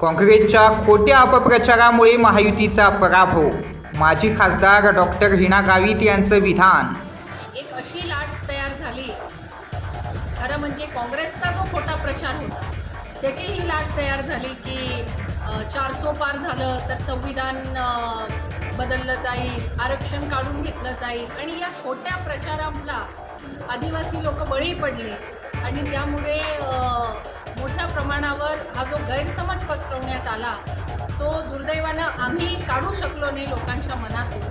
काँग्रेसच्या खोट्या अपप्रचारामुळे महायुतीचा पराभव. माजी खासदार डॉक्टर हिना गावित यांचं विधान. एक अशी लाट तयार झाली. खरं म्हणजे काँग्रेसचा जो खोटा प्रचार होता त्याची ही लाट तयार झाली की चार चारसो पार झालं तर संविधान बदललं जाईल आरक्षण काढून घेतलं जाईल. आणि या खोट्या प्रचाराला आदिवासी लोक बळी पडले. आणि त्यामुळे गैरसमज पसरवण्यात आला तो दुर्दैवानं आम्ही काढू शकलो नाही लोकांच्या मनातून.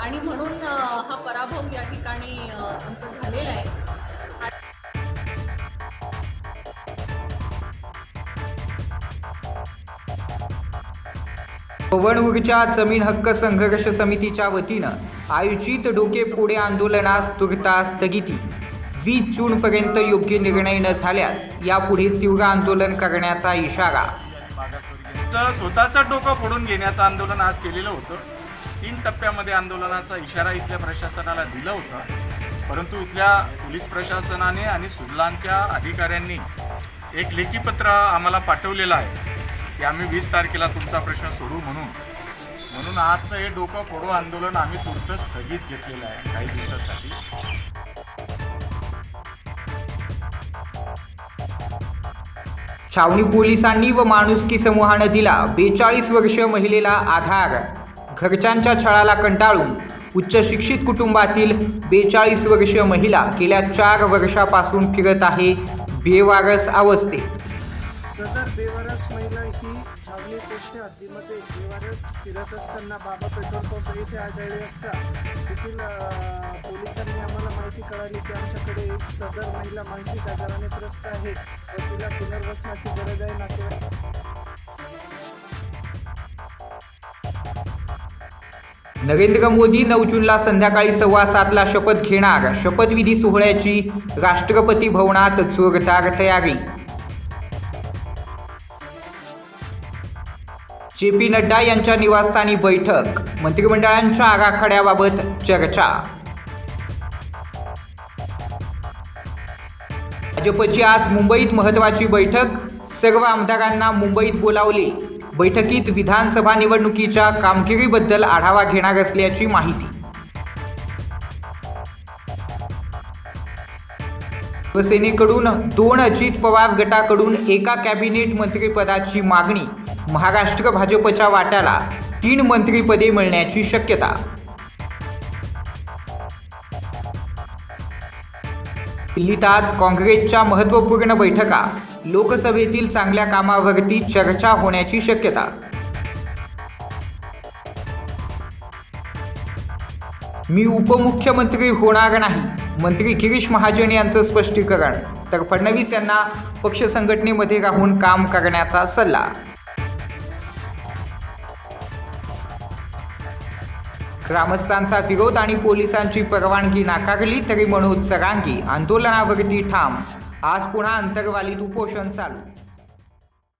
आणि म्हणून हा पराभव या ठिकाणी आमचा झालेला आहे. पवन जमीन हक्क संघर्ष समितीच्या वतीनं आयोजित डोके पुढे आंदोलनास तुर्ता स्थगिती. वीस जूनपर्यंत योग्य निर्णय न झाल्यास यापुढे तीव्र आंदोलन करण्याचा इशारा. स्वतःचं डोकं फोडून घेण्याचं आंदोलन आज केलेलं होतं. तीन टप्प्यामध्ये आंदोलनाचा इशारा इथल्या प्रशासनाला दिला होता. परंतु इथल्या पोलीस प्रशासनाने आणि सुडलांच्या अधिकाऱ्यांनी एक लेखीपत्र आम्हाला पाठवलेलं आहे. की आम्ही वीस तारखेला तुमचा प्रश्न सोडू म्हणून. म्हणून आजचं हे डोकं फोडो आंदोलन आम्ही तुर्त स्थगित घेतलेलं आहे काही दिवसासाठी. छावणी पोलिसांनी व माणुसकी समूहानं दिला बेचाळीस वर्ष महिलेला आधार. घरच्यांच्या छळाला कंटाळून उच्च शिक्षित कुटुंबातील बेचाळीस वर्ष महिला गेल्या चार वर्षापासून फिरत आहे बेवारस अवस्थेत. सदर बेवारस महिला ही छावणी पोस्टच्या हद्दीमध्ये बेवारस फिरत असताना बाबा पेट्रोल पंप येथे आढळले असता तेथील पोलिसांनी आम्हाला माहिती कळाली की आमच्याकडे एक सदर महिला मानसिक आजाराने त्रस्त आहे व तिला पुनर्वसनाची गरज आहे. नातेवाईक नरेंद्र मोदी नऊ जूनला संध्याकाळी सव्वा सातला शपथ घेणार. शपथविधी सोहळ्याची राष्ट्रपती भवनात जोरदार तयारी जे पी नड्डा यांच्या निवासस्थानी बैठक. मंत्रिमंडळांच्या आराखड्याबाबत चर्चा. भाजपची आज मुंबईत महत्वाची बैठक. सर्व आमदारांना मुंबईत बोलावली. बैठकीत विधानसभा निवडणुकीच्या कामगिरीबद्दल आढावा घेणार असल्याची माहिती. शिवसेनेकडून दोन अजित पवार गटाकडून एका कॅबिनेट मंत्रिपदाची मागणी. महाराष्ट्र भाजपच्या वाट्याला तीन मंत्रिपदे मिळण्याची शक्यता. दिल्लीत आज काँग्रेसच्या महत्त्वपूर्ण बैठका. लोकसभेतील चांगल्या कामावरती चर्चा होण्याची शक्यता. मी उपमुख्यमंत्री होणार नाही मंत्री गिरीश महाजन यांचं स्पष्टीकरण तर फडणवीस यांना पक्ष संघटनेमध्ये राहून काम करण्याचा सल्ला. ग्रामस्थांचा विरोध आणि पोलिसांची परवानगी नाकारली तरी मनोज सरांगी आंदोलनावरती ठाम. आज पुन्हा अंतरवालीत उपोषण चालू